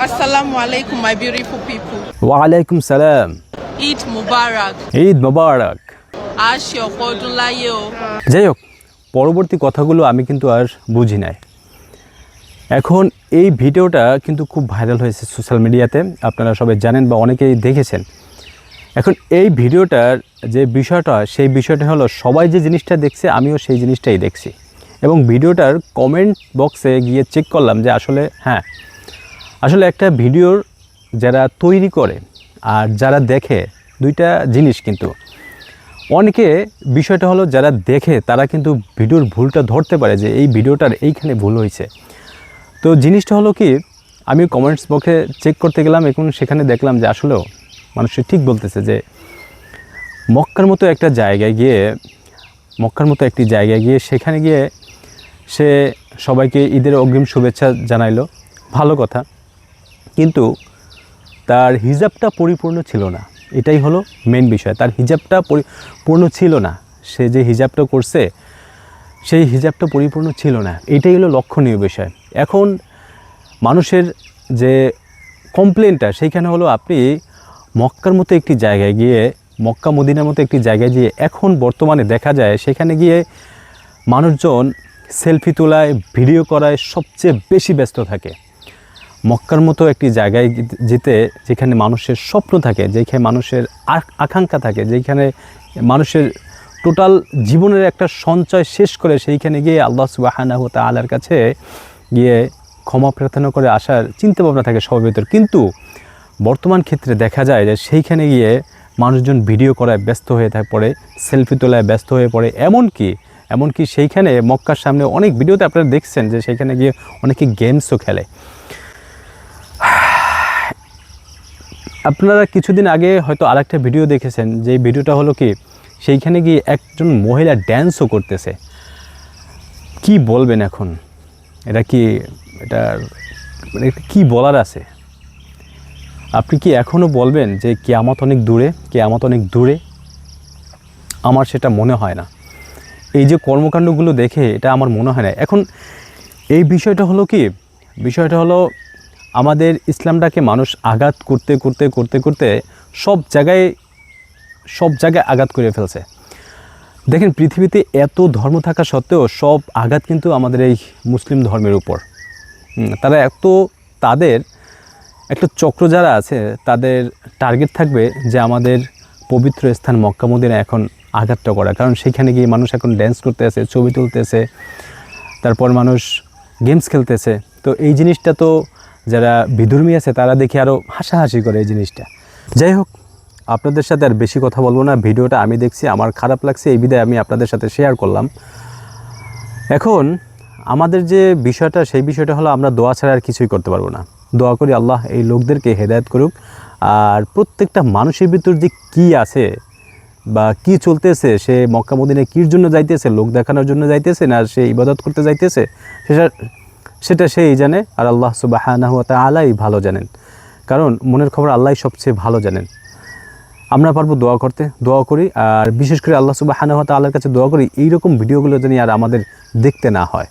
Assalamu alaikum, my beautiful people. ওয়ালাইকুম সালাম Eid Mubarak. Eid Mobarak A ṣe ọ̀pọ̀ ọdún láyé o. যাই হোক পরবর্তী কথাগুলো আমি কিন্তু আর বুঝি নাই এখন এই ভিডিওটা কিন্তু খুব ভাইরাল হয়েছে সোশ্যাল মিডিয়াতে আপনারা সবাই জানেন বা অনেকেই দেখেছেন এখন এই ভিডিওটার যে বিষয়টা সেই বিষয়টা হলো সবাই যে জিনিসটা দেখছে আমিও সেই জিনিসটাই দেখছি এবং ভিডিওটার কমেন্ট বক্সে গিয়ে চেক করলাম যে আসলে হ্যাঁ আসলে একটা ভিডিওর যারা তৈরি করে আর যারা দেখে, দুইটা জিনিস কিন্তু। অনেকে বিষয়টা হলো যারা দেখে, তারা কিন্তু ভিডিওর ভুলটা ধরতে পারে যে এই ভিডিওটার এইখানে ভুল হয়েছে। তো জিনিসটা হলো কি, আমি কমেন্টস বক্সে চেক করতে গেলাম, এখন সেখানে দেখলাম যে আসলেও মানুষে ঠিক বলতেছে যে মক্কার মতো একটা জায়গায় গিয়ে, মক্কার মতো একটি জায়গায় গিয়ে সেখানে গিয়ে সে সবাইকে ঈদের অগ্রিম শুভেচ্ছা জানাইলো। ভালো কথা। কিন্তু তার হিজাবটা পরিপূর্ণ ছিল না। এটাই হলো মেন বিষয়। তার হিজাবটা পরিপূর্ণ ছিল না। সে যে হিজাবটা করছে, সেই হিজাবটা পরিপূর্ণ ছিল না। এটাই হলো লক্ষণীয় বিষয়। এখন মানুষের যে কমপ্লেনটা সেইখানে হলো আপনি মক্কার মতো একটি জায়গায় গিয়ে, মক্কা মদিনার মতো একটি জায়গায় গিয়ে এখন বর্তমানে দেখা যায়, সেখানে গিয়ে মানুষজন সেলফি তোলায়, ভিডিও করায় সবচেয়ে বেশি ব্যস্ত থাকে। মক্কার মতো একটি জায়গায় যেতে যেখানে মানুষের স্বপ্ন থাকে, যেখানে মানুষের আকাঙ্ক্ষা থাকে, যেখানে মানুষের টোটাল জীবনের একটা সঞ্চয় শেষ করে সেইখানে গিয়ে আল্লাহ সুবাহানাহ তালার কাছে গিয়ে ক্ষমা প্রার্থনা করে আসার চিন্তাভাবনা থাকে সবার ভিতর। কিন্তু বর্তমান ক্ষেত্রে দেখা যায় যে সেইখানে গিয়ে মানুষজন ভিডিও করায় ব্যস্ত হয়ে থাকে পড়ে, সেলফি তোলায় ব্যস্ত হয়ে পড়ে। এমনকি এমনকি সেইখানে মক্কার সামনে অনেক ভিডিওতে আপনারা দেখছেন যে সেইখানে গিয়ে অনেকে গেমসও খেলে। আপনারা কিছুদিন আগে হয়তো আরেকটা ভিডিও দেখেছেন, যে ভিডিওটা হলো কি, সেইখানে গিয়ে একজন মহিলা ড্যান্সও করতেছে। কি বলবেন এখন? এটা কি, এটা মানে কি বলার আছে? আপনি কি এখনও বলবেন যে কেয়ামত অনেক দূরে, কেয়ামত অনেক দূরে? আমার সেটা মনে হয় না। এই যে কর্মকাণ্ডগুলো দেখে এটা আমার মনে হয় না। এখন এই বিষয়টা হলো কি, বিষয়টা হলো আমাদের ইসলামটাকে মানুষ আঘাত করতে করতে করতে করতে সব জায়গায় সব জায়গায় আঘাত করে ফেলছে। দেখেন, পৃথিবীতে এত ধর্ম থাকা সত্ত্বেও সব আঘাত কিন্তু আমাদের এই মুসলিম ধর্মের উপর। তারা এত, তাদের একটা চক্র যারা আছে, তাদের টার্গেট থাকবে যে আমাদের পবিত্র স্থান মক্কা মদিনা এখন আঘাতটা করা। কারণ সেখানে গিয়ে মানুষ এখন ড্যান্স করতেছে, ছবি তুলতেছে, তারপর মানুষ গেমস খেলতেছে। তো এই জিনিসটা তো যারা বিধর্মী আছে, তারা দেখে আরও হাসাহাসি করে এই জিনিসটা। যাই হোক, আপনাদের সাথে আর বেশি কথা বলব না। ভিডিওটা আমি দেখছি, আমার খারাপ লাগছে, এই বিধায় আমি আপনাদের সাথে শেয়ার করলাম। এখন, আমাদের যে বিষয়টা, সেই বিষয়টা হলো আমরা দোয়া ছাড়া আর কিছুই করতে পারব না। দোয়া করি আল্লাহ এই লোকদেরকে হেদায়ত করুক। আর প্রত্যেকটা মানুষের ভিতর যে কি আছে বা কি চলতেছে, সে মক্কা মদিনে কির জন্য যাইতেছে, লোক দেখানোর জন্য যাইতেছে না সে ইবাদত করতে যাইতেছে, সেটা সেটা সেই জানে আর আল্লাহ সুবাহ আলাই ভালো জানেন। কারণ মনের খবর আল্লাহ সবচেয়ে ভালো জানেন। আমরা পারব দোয়া করতে, দোয়া করি আর বিশেষ করে আল্লাহ সুবাহ আল্লাহর কাছে দোয়া করি, এইরকম ভিডিওগুলো যেন আর আমাদের দেখতে না হয়।